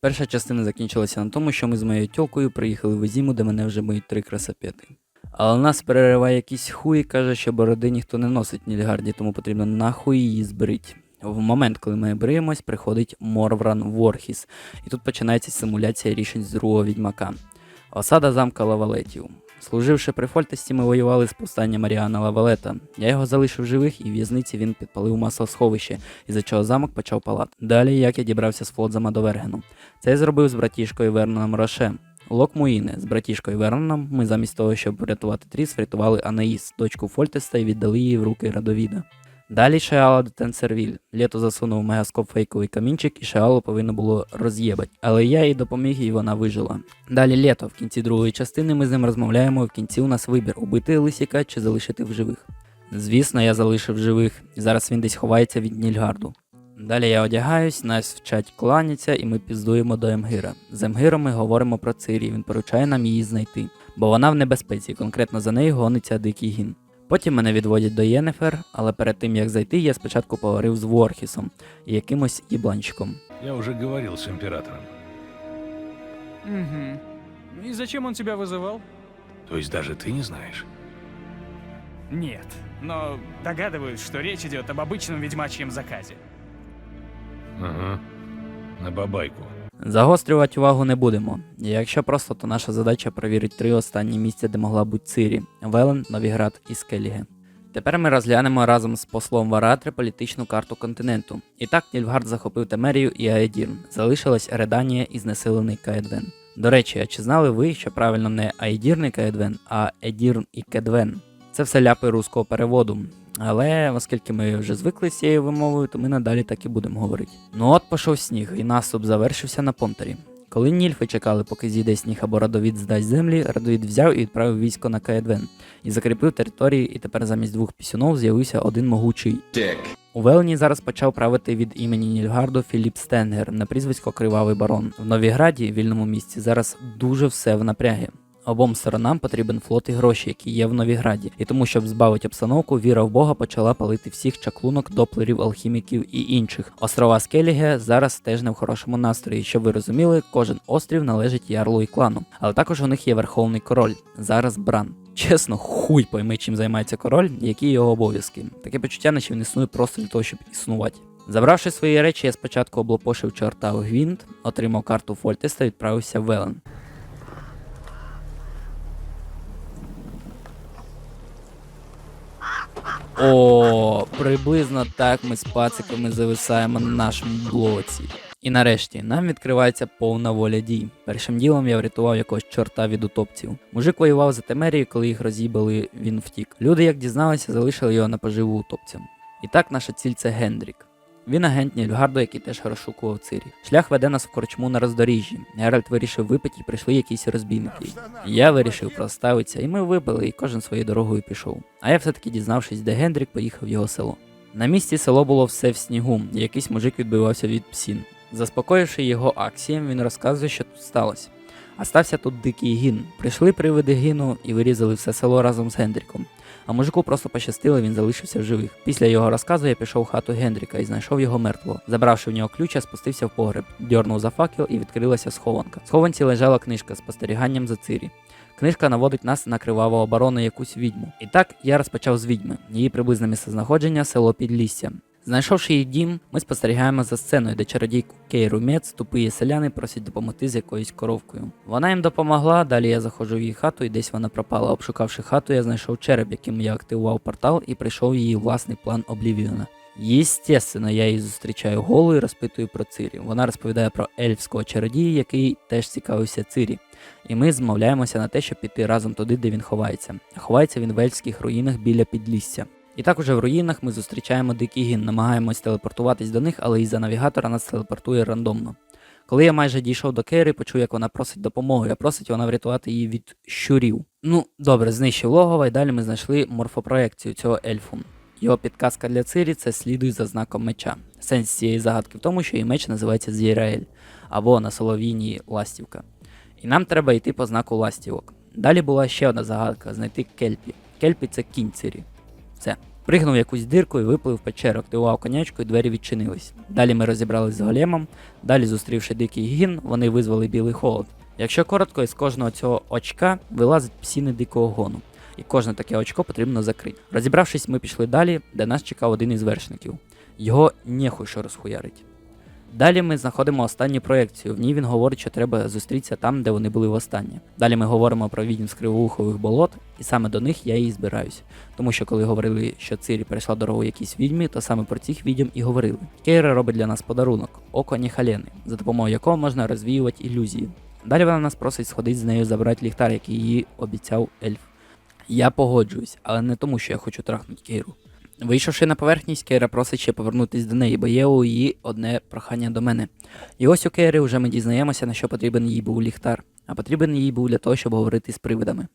Перша частина закінчилася на тому, що ми з моєю тьолкою приїхали в Ізіму, де мене вже мають три красапети. Але нас перериває якийсь хуй і каже, що бороди ніхто не носить Нільгарді, тому потрібно нахуй її збрить. В момент, коли ми бриємось, приходить Морвран Ворхіс, і тут починається симуляція рішень з другого відьмака. Осада замка Лавалетів. Служивши при Фольтесті, ми воювали з повстанням Маріана Лавалета. Я його залишив живих, і в в'язниці він підпалив маслосховище, із-за чого замок почав палати. Далі, як я дібрався з Флодзама до Вергену. Це я зробив з братішкою Верноном Роше. Лок Муїне з братішкою Верноном ми замість того, щоб врятувати Тріс, врятували Анаїс, дочку Фольтеста, і віддали її в руки Радовіда. Далі Шеала до Тенсервіль. Лето засунув мегаскоп фейковий камінчик, і Шеалу повинно було роз'єбать. Але я їй допоміг, і вона вижила. Далі літо. В кінці другої частини ми з ним розмовляємо, і в кінці у нас вибір убити Лисіка чи залишити в живих. Звісно, я залишив живих, і зараз він десь ховається від Нільгарду. Далі я одягаюсь, нас вчать кланяться, і ми піздуємо до Емгира. З Емгиром ми говоримо про Цирі, він поручає нам її знайти, бо вона в небезпеці, конкретно за нею гониться дикий гін. Потім мене відводять до Єнефер, але перед тим як зайти, я спочатку поговорив з Ворхісом і якимось їбланчиком. Я уже говорил с императором. Угу. И зачем он тебя вызывал? То есть даже ты не знаешь? Нет, но догадываюсь, что речь идет об обычном ведьмачьем заказе. Ага. На бабайку. Загострювати увагу не будемо. Якщо просто, то наша задача перевірити три останні місця, де могла бути Цирі: Велен, Новіград і Скеліге. Тепер ми розглянемо разом з послом Варатри політичну карту континенту. І так Нільфгард захопив Темерію і Аедірн. Залишилась Реданія і знесилений Каедвен. До речі, а чи знали ви, що правильно не Аедірн і Каедвен, а Едірн і Кедвен? Це все ляпи руського переводу. Але оскільки ми вже звикли з цією вимовою, то ми надалі так і будемо говорити. Ну от пішов сніг, і наступ завершився на Понтарі. Коли нільфи чекали, поки зійде сніг або Радовід здасть землі, Радовід взяв і відправив військо на Каедвен і закріпив території, і тепер замість двох пісюнов з'явився один могучий. У Велені зараз почав правити від імені Нільгарду Філіп Стенгер на прізвисько Кривавий Барон. В Новіграді, вільному місті, зараз дуже все в напрягі. Обом сторонам потрібен флот і гроші, які є в Новіграді, і тому, щоб збавити обстановку, віра в Бога почала палити всіх чаклунок, доплерів, алхіміків і інших. Острова Скеліге зараз теж не в хорошому настрої. Щоб ви розуміли, кожен острів належить ярлу і клану, але також у них є верховний король. Зараз Бран. Чесно, хуй пойми, чим займається король, які його обов'язки. Таке почуття, наче він існує просто для того, щоб існувати. Забравши свої речі, я спочатку облапошив чорта у Гвінт, отримав карту Фольтеста і відправився в Велен. О, приблизно так ми з пациками зависаємо на нашому блоці. І нарешті нам відкривається повна воля дій. Першим ділом я врятував якогось чорта від утопців. Мужик воював за Темерію, коли їх роз'їбали, він втік. Люди, як дізналися, залишили його на поживу утопцям. І так наша ціль це Гендрік. Він агент Нільфгарду, який теж розшукував Цирі. Шлях веде нас в корчму на роздоріжжі. Геральт вирішив випити і прийшли якісь розбійники. Я вирішив проставитися, і ми випили, і кожен своєю дорогою пішов. А я все-таки дізнавшись, де Гендрік, поїхав в його село. На місці село було все в снігу, і якийсь мужик відбивався від псін. Заспокоївши його акціям, він розказує, що тут сталося. А стався тут дикий гін. Прийшли привиди гіну і вирізали все село разом з Гендріком. А мужику просто пощастило, він залишився в живих. Після його розказу я пішов в хату Гендріка і знайшов його мертвого. Забравши в нього ключа, спустився в погреб, дьорнув за факел і відкрилася схованка. В схованці лежала книжка з спостеріганням за цирі. Книжка наводить нас на криваву оборону якусь відьму. І так я розпочав з відьми. Її приблизне місцезнаходження село Підлісся. Знайшовши її дім, ми спостерігаємо за сценою, де чародійку Кейру Мец тупі селяни просять допомогти з якоюсь коровкою. Вона їм допомогла, далі я заходжу в її хату і десь вона пропала. Обшукавши хату, я знайшов череп, яким я активував портал і прийшов її власний план Облівіона. Єстественно, я її зустрічаю голою і розпитую про Цирі. Вона розповідає про ельфського чародія, який теж цікавився Цирі. І ми змовляємося на те, щоб піти разом туди, де він ховається. Ховається він в ельфських руїнах біля підлісся. І так уже в руїнах ми зустрічаємо дикий гін, намагаємось телепортуватись до них, але із-за навігатора нас телепортує рандомно. Коли я майже дійшов до Кейри, почув, як вона просить допомоги, а просить вона врятувати її від щурів. Ну, добре, знищив логово, і далі ми знайшли морфопроекцію цього ельфу. Його підказка для Цирі це слідуй за знаком меча. Сенс цієї загадки в тому, що її меч називається З'єраель, або на солов'їній ластівка. І нам треба йти по знаку ластівок. Далі була ще одна загадка знайти кельпі. Кельпі це кінь Цирі. Все. Пригнув якусь дирку і виплив в печеру, активував конячку і двері відчинились. Далі ми розібрались з големом, далі зустрівши дикий гін, вони визвали білий холод. Якщо коротко, із кожного цього очка вилазить псіни дикого гону, і кожне таке очко потрібно закрити. Розібравшись, ми пішли далі, де нас чекав один із вершників. Його нехуй що розхуярить. Далі ми знаходимо останню проекцію. В ній він говорить, що треба зустрітися там, де вони були востаннє. Далі ми говоримо про відьм з кривоухових болот, і саме до них я і збираюсь. Тому що коли говорили, що Цирі перейшла дорогу якійсь відьмі, то саме про цих відьм і говорили. Кейра робить для нас подарунок око Ніхалени, за допомогою якого можна розвіювати ілюзії. Далі вона нас просить сходити з нею забрати ліхтар, який їй обіцяв ельф. Я погоджуюсь, але не тому, що я хочу трахнути Кейру. Вийшовши на поверхність, Кейра просить ще повернутись до неї, бо є у її одне прохання до мене. І ось у Кейри вже ми дізнаємося, на що потрібен їй був ліхтар, а потрібен їй був для того, щоб говорити з привидами.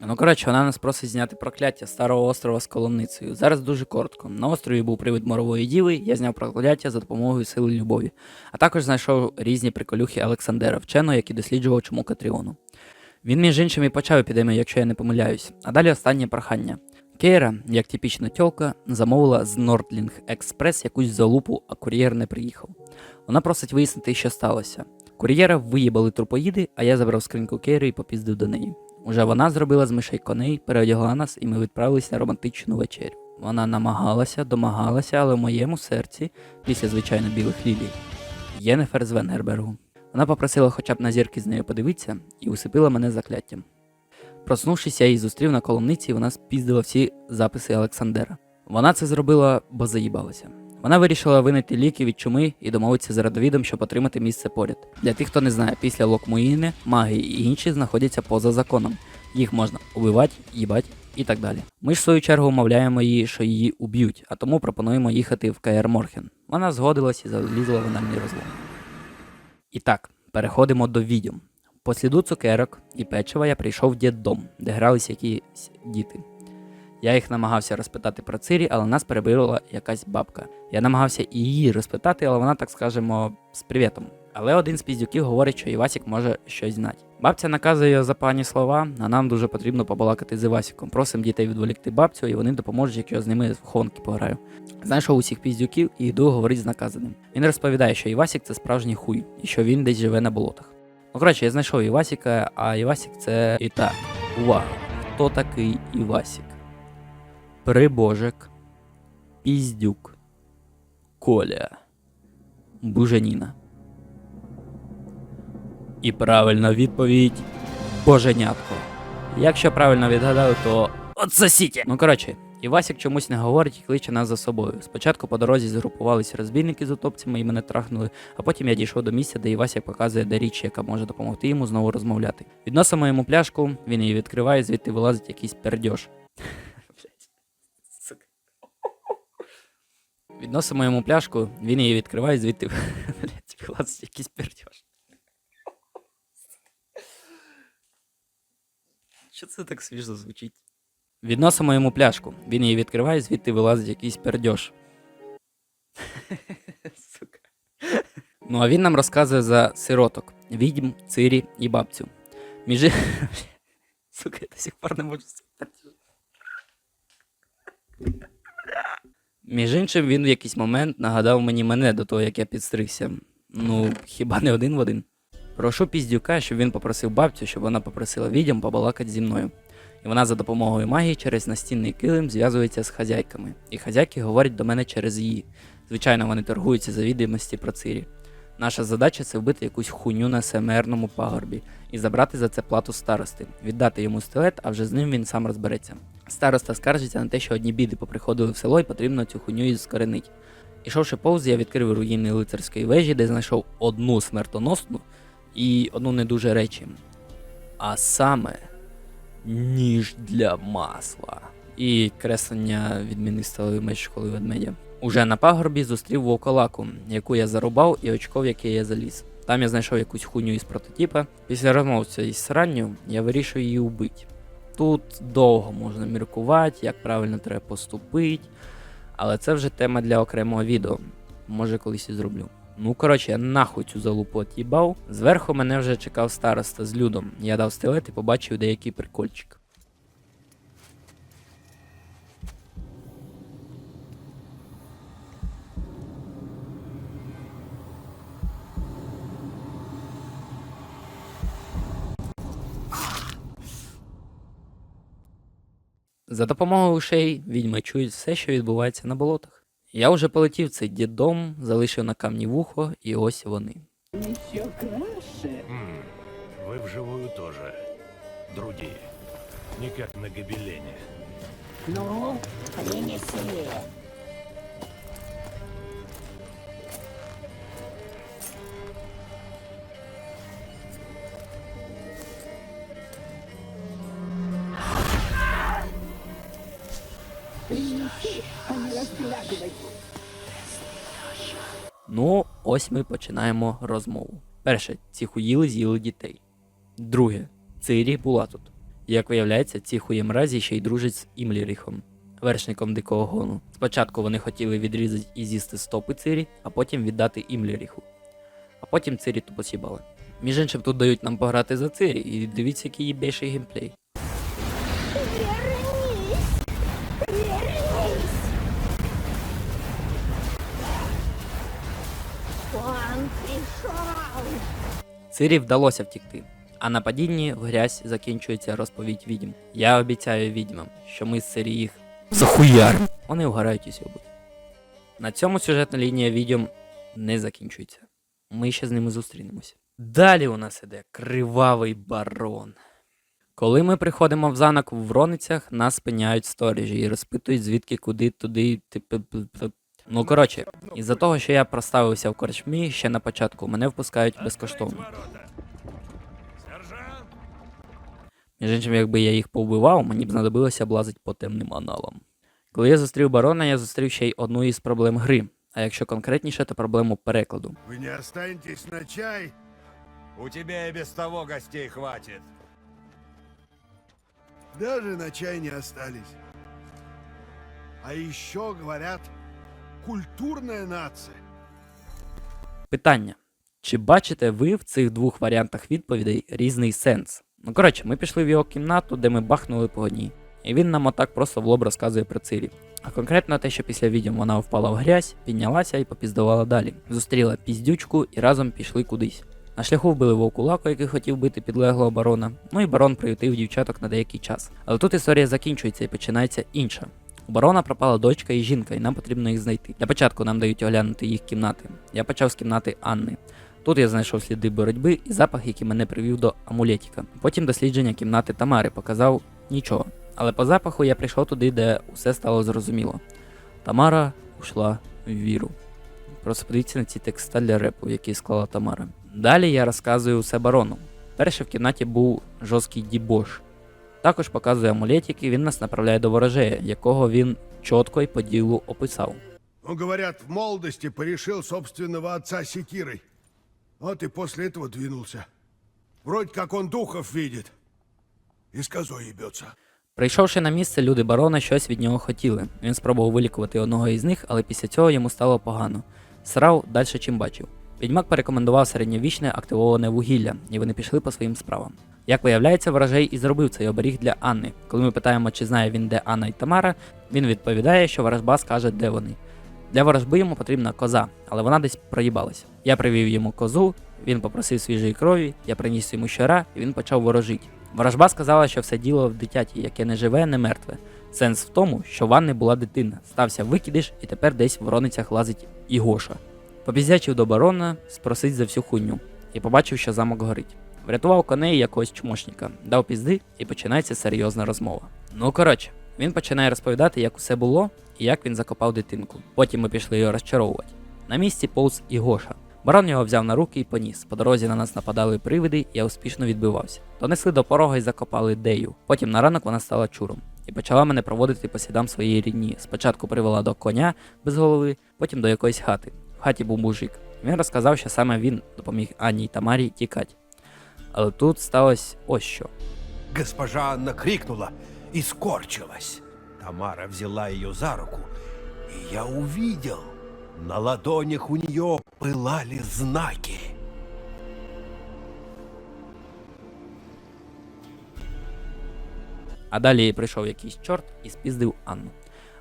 Ну, коротше, вона нас просить зняти прокляття старого острова з коломницею. Зараз дуже коротко. На острові був привид морової діви, я зняв прокляття за допомогою сили любові, а також знайшов різні приколюхи Олександера, вченого, який досліджував чому Катріону. Він, між іншим, і почав епідемію, якщо я не помиляюсь. А далі останнє прохання. Кейра, як типічна тьолка, замовила з Nordling Express якусь залупу, а кур'єр не приїхав. Вона просить вияснити, що сталося. Кур'єра виїбали трупоїди, а я забрав скриньку Кейри і попіздив до неї. Уже вона зробила з мишей коней, переодягла нас, і ми відправились на романтичну вечерю. Вона намагалася, домагалася, але в моєму серці, після звичайно білих лілій, Єнефер з Венгербергу. Вона попросила хоча б на зірки з нею подивитися і усипила мене закляттям. Проснувшись, я її зустрів на коломниці, і вона спіздила всі записи Олександера. Вона це зробила, бо заїбалася. Вона вирішила винайти ліки від чуми і домовитися з радовідом, щоб отримати місце поряд. Для тих, хто не знає, після Локмуїни, маги і інші знаходяться поза законом. Їх можна убивати, їбать і так далі. Ми ж в свою чергу умовляємо її, що її уб'ють, а тому пропонуємо їхати в КР Морхен. Вона згодилась і залізла в анальний розлом. І так, переходимо до відьом. По сліду цукерок і печива я прийшов в діддом, де гралися якісь діти. Я їх намагався розпитати про Цирі, але нас перебила якась бабка. Я намагався і її розпитати, але вона, так скажемо, з привітом. Але один з піздюків говорить, що Івасік може щось знати. Бабця наказує за пані слова, а нам дуже потрібно побалакати з Івасіком. Просимо дітей відволікти бабцю, і вони допоможуть, якщо з ними в хонки пограю. Знайшов усіх піздюків і йду говорити з наказаним. Він розповідає, що Івасік це справжній хуй, і що він десь живе на болотах. Ну, коротше, я знайшов Івасіка, а Івасік це і так. Увага! Хто такий Івасік? Прибожик, Піздюк, Коля, Буженіна. І правильна відповідь Боженятко. Якщо правильно відгадали, то отсосіть! Ну коротше, Івасік чомусь не говорить і кличе нас за собою. Спочатку по дорозі згрупувалися розбійники з утопцями і мене трахнули, а потім я дійшов до місця, де Івасік показує де річ, яка може допомогти йому знову розмовляти. Відносимо йому пляшку, він її відкриває, звідти вилазить якийсь пердьош. Відносимо йому пляшку, він її відкриває, звідти вилазить якийсь пердьош. Що це так свіжо звучить? Відносимо йому пляшку. Він її відкриває, звідти вилазить якийсь пердьош. Сука. Ну а він нам розказує за сироток, відьм, цирі і бабцю. Між... Сука, я до сих пор не можу. Між іншим, він в якийсь момент нагадав мені мене до того, як я підстригся. Ну, хіба не один в один. Прошу піздюка, щоб він попросив бабцю, щоб вона попросила відьом побалакати зі мною. І вона за допомогою магії через настінний килим зв'язується з хазяйками. І хазяйки говорять до мене через її. Звичайно, вони торгуються за відомості про цирі. Наша задача це вбити якусь хуйню на семерному пагорбі і забрати за це плату старости, віддати йому стилет, а вже з ним він сам розбереться. Староста скаржиться на те, що одні біди поприходили в село і потрібно цю хуйню і скоренить. Ішовши повз, я відкрив руїни лицарської вежі, де знайшов одну смертоносну і одну не дуже речі. А саме ніж для масла. І креслення відмінних сталевий меч школи ведмедя. Уже на пагорбі зустрів вовколаку, яку я зарубав, і очко, в яке я заліз. Там я знайшов якусь хуйню із прототипа. Після розмов цієї сранню я вирішую її убити. Тут довго можна міркувати, як правильно треба поступити, але це вже тема для окремого відео. Може колись і зроблю. Ну, коротше, я нахуй цю залупу от'їбав. Зверху мене вже чекав староста з людом. Я дав стилет і побачив деякий прикольчик. За допомогою ушей відьми чують все, що відбувається на болотах. Я вже полетів цей дідом, залишив на камні вухо, і ось вони. Еще краще. М, Вы вживую тоже другие. Никак на гобелене. Ну. Принеси, Ну, ось ми починаємо розмову. Перше, ці хуїли з'їли дітей. Друге, Цирі була тут. Як виявляється, ці хуємразі ще й дружать з Імліріхом, вершником дикого гону. Спочатку вони хотіли відрізати і з'їсти стопи Цирі, а потім віддати Імліріху. А потім Цирі тупо сібали. Між іншим, тут дають нам пограти за Цирі, і дивіться, який їбейший геймплей. Цирі вдалося втікти, а на падінні в грязь закінчується розповідь відьм. Я обіцяю відьмам, що ми з Цирі їх захуяр. Вони вгорають і сьобуть. На цьому сюжетна лінія відьом не закінчується. Ми ще з ними зустрінемося. Далі у нас іде кривавий барон. Коли ми приходимо в замок в Вроницях, нас спиняють сторожі і розпитують, звідки куди туди. типу, п- п- Ну коротше, із-за того, що я проставився в корчмі ще на початку, мене впускають безкоштовно. Між іншим, якби я їх повбивав, мені б знадобилося облазити по темним аналам. Коли я зустрів барона, я зустрів ще й одну із проблем гри, а якщо конкретніше, то проблему перекладу. Вы не останетесь на чай? У тебя и без того гостей хватит. Даже на чай не остались. А еще, говорят, культурная нация. Питання: чи бачите ви в цих двух варіантах відповідей різний сенс? Ну коротше, ми пішли в його кімнату, де ми бахнули по одній. І він нам отак просто в лоб розказує про Цирі. А конкретно те, що після відео вона впала в грязь, піднялася і попіздувала далі. Зустріла піздючку і разом пішли кудись. На шляху вбили вовкулаку, який хотів бити підлеглого барона. Ну і барон приютив дівчаток на деякий час. Але тут історія закінчується і починається інша. У барона пропала дочка і жінка, і нам потрібно їх знайти. Для початку нам дають оглянути їх кімнати. Я почав з кімнати Анни. Тут я знайшов сліди боротьби і запах, який мене привів до амулетіка. Потім дослідження кімнати Тамари показав нічого. Але по запаху я прийшов туди, де усе стало зрозуміло. Тамара ушла в віру. Просто подивіться на ці текста для репу, які склала Тамара. Далі я розказую усе барону. Перше в кімнаті був жорсткий дібош. Також показує амулетик, і він нас направляє до ворожея, якого він чітко і по ділу описав. Он, говорят, в молодости порешил собственного отца секирой. Вот и после этого двинулся. Вроде как он духов видит. И с козой ебется. Прийшовши на місце, люди барона щось від нього хотіли. Він спробував вилікувати одного із них, але після цього йому стало погано. Срав далі, чим бачив. Відьмак порекомендував середньовічне активоване вугілля, і вони пішли по своїм справам. Як виявляється, ворожей і зробив цей оберіг для Анни. Коли ми питаємо, чи знає він, де Анна і Тамара, він відповідає, що ворожба скаже, де вони. Для ворожби йому потрібна коза, але вона десь проїбалася. Я привів йому козу, він попросив свіжої крові, я приніс йому щора, і він почав ворожити. Ворожба сказала, що все діло в дитяті, яке не живе, не мертве. Сенс в тому, що в Анни була дитина, стався викидиш, і тепер десь в вороницях лазить і Гоша. Попіздячив до барона, спросить за всю хуйню, і побачив, що замок горить. Врятував коней якогось чмошника, дав пізди, і починається серйозна розмова. Ну коротше, він починає розповідати, як усе було і як він закопав дитинку. Потім ми пішли його розчаровувати. На місці повз і Гоша. Барон його взяв на руки і поніс. По дорозі на нас нападали привиди, я успішно відбивався. Донесли до порога і закопали Дею. Потім на ранок вона стала чуром і почала мене проводити по слідам своєї рідні. Спочатку привела до коня без голови, потім до якоїсь хати. В хаті був мужик. Він розказав, що саме він допоміг Анні й Тамарі тікати. Але тут сталося ось що. Госпожа Анна крикнула и скорчилась. Тамара взяла ее за руку, и я увидел, на ладонях у нее пылали знаки. А далі прийшов якийсь чорт і спіздив Анну.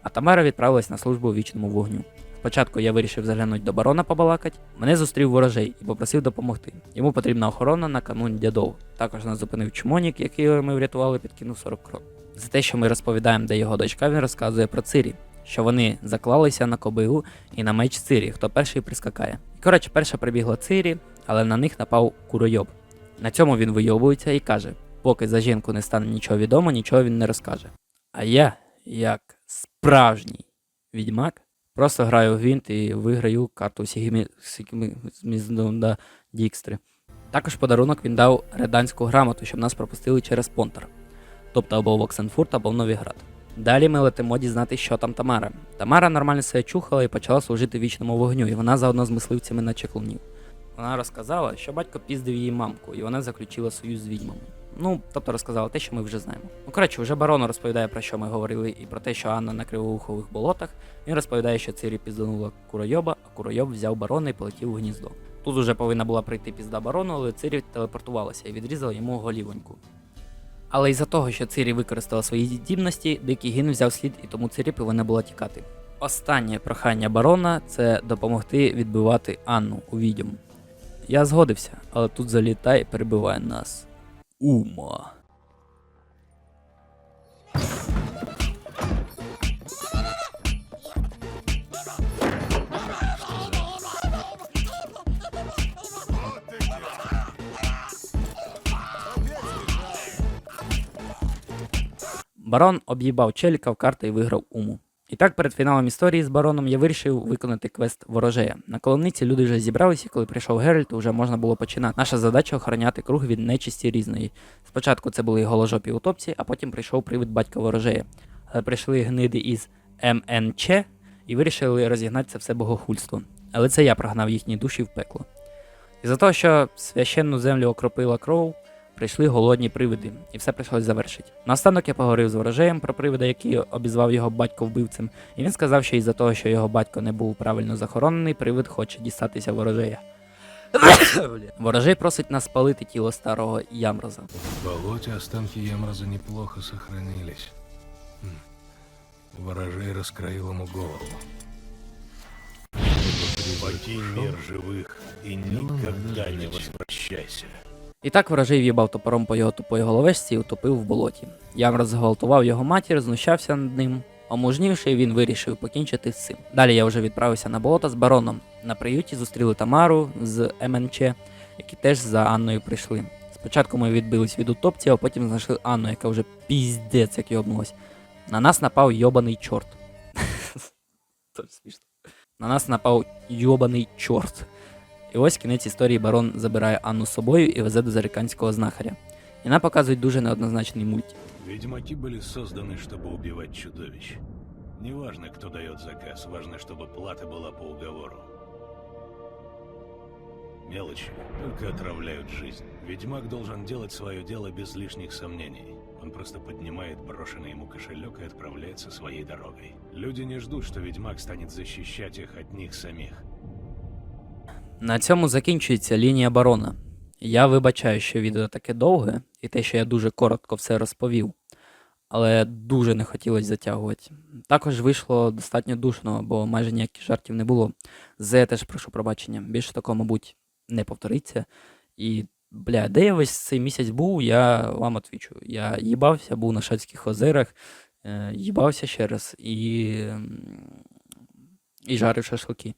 А Тамара відправилась на службу вічному вогню. Спочатку я вирішив заглянути до барона побалакать. Мене зустрів ворожей і попросив допомогти. Йому потрібна охорона на канун дядов. Також нас зупинив чмонік, який ми врятували, підкинув 40 крон. За те, що ми розповідаємо, де його дочка, він розказує про Цирі, що вони заклалися на кобилу і на меч Цирі, хто перший прискакає. І коротше, перша прибігла Цирі, але на них напав куройоб. На цьому він вийобується і каже: поки за жінку не стане нічого відомо, нічого він не розкаже. А я, як справжній відьмак, просто граю в гвинт і виграю карту Сігмі Зміздонда Дікстри. Також подарунок він дав реданську грамоту, щоб нас пропустили через Понтер, тобто або в Оксенфурт, або в Новіград. Далі ми летимо дізнати, що там Тамара. Тамара нормально себе чухала і почала служити вічному вогню, і вона заодно з мисливцями на чеклунів. Вона розказала, що батько піздив її мамку, і вона заключила союз з відьмами. Ну, тобто розказала те, що ми вже знаємо. Ну, коротше, вже барон розповідає про що ми говорили, і про те, що Анна на кривоухових болотах. Він розповідає, що Цирі пізданула Куройоба, а Куройоб взяв барона і полетів у гніздо. Тут уже повинна була прийти пізда барону, але Цирі телепортувалася і відрізала йому голівоньку. Але із-за того, що Цирі використала свої здібності, дикий гін взяв слід, і тому Цирі повинна була тікати. Останнє прохання барона це допомогти відбивати Анну у відьом. Я згодився, але тут залітає і перебиває нас. Ума. Барон об'їбав челіка в карти і виграв уму. І так, перед фіналом історії з бароном я вирішив виконати квест ворожея. На коломниці люди вже зібралися, коли прийшов Геральт, вже можна було починати. Наша задача охороняти круг від нечисті різної. Спочатку це були голожопі утопці, а потім прийшов привид батька ворожея. Але прийшли гниди із МНЧ і вирішили розігнати це все богохульство. Але це я прогнав їхні душі в пекло. І за того, що священну землю окропила кров, прийшли голодні привиди, і все прийшлось завершити. Наостанок я поговорив з ворожеєм про привида, який обізвав його батько вбивцем, і він сказав, що із-за того, що його батько не був правильно захоронений, привид хоче дістатися ворожея. Ворожей просить нас спалити тіло старого Ямроза. В болоте останки Ямраза неплохо сохранились. Хм. Ворожей раскроил ему голову. Покинь мир живых и никогда не возвращайся. І так ворожей в'їбав топором по його тупої головешці і утопив в болоті. Ямроз зґвалтував його матір, знущався над ним. Оможнівши, він вирішив покінчити з цим. Далі я вже відправився на болото з бароном. На приюті зустріли Тамару з МНЧ, які теж за Анною прийшли. Спочатку ми відбились від утопців, а потім знайшли Анну, яка вже піздець як йобнулась. На нас напав йобаний чорт. На нас напав йобаний чорт. І ось кінець історії барон забирає Анну з собою і везе до заріканського знахаря. І нам показують дуже неоднозначний мульт. Ведьмаки были созданы, чтобы убивать чудовищ. Неважно, кто дает заказ, важно, чтобы плата была по уговору. Мелочи только отравляют жизнь. Ведьмак должен делать свое дело без лишних сомнений. Он просто поднимает брошенный ему кошелек и отправляется своей дорогой. Люди не ждут, что ведьмак станет защищать их от них самих. На цьому закінчується лінія барона. Я вибачаю, що відео таке довге, і те, що я дуже коротко все розповів, але дуже не хотілося затягувати. Також вийшло достатньо душно, бо майже ніяких жартів не було. Я теж прошу пробачення. Більше такого, мабуть, не повториться. І, бля, де я весь цей місяць був, я вам отвічу. Я їбався, був на Шацьких озерах, е, їбався ще раз і, і жарив шашлики.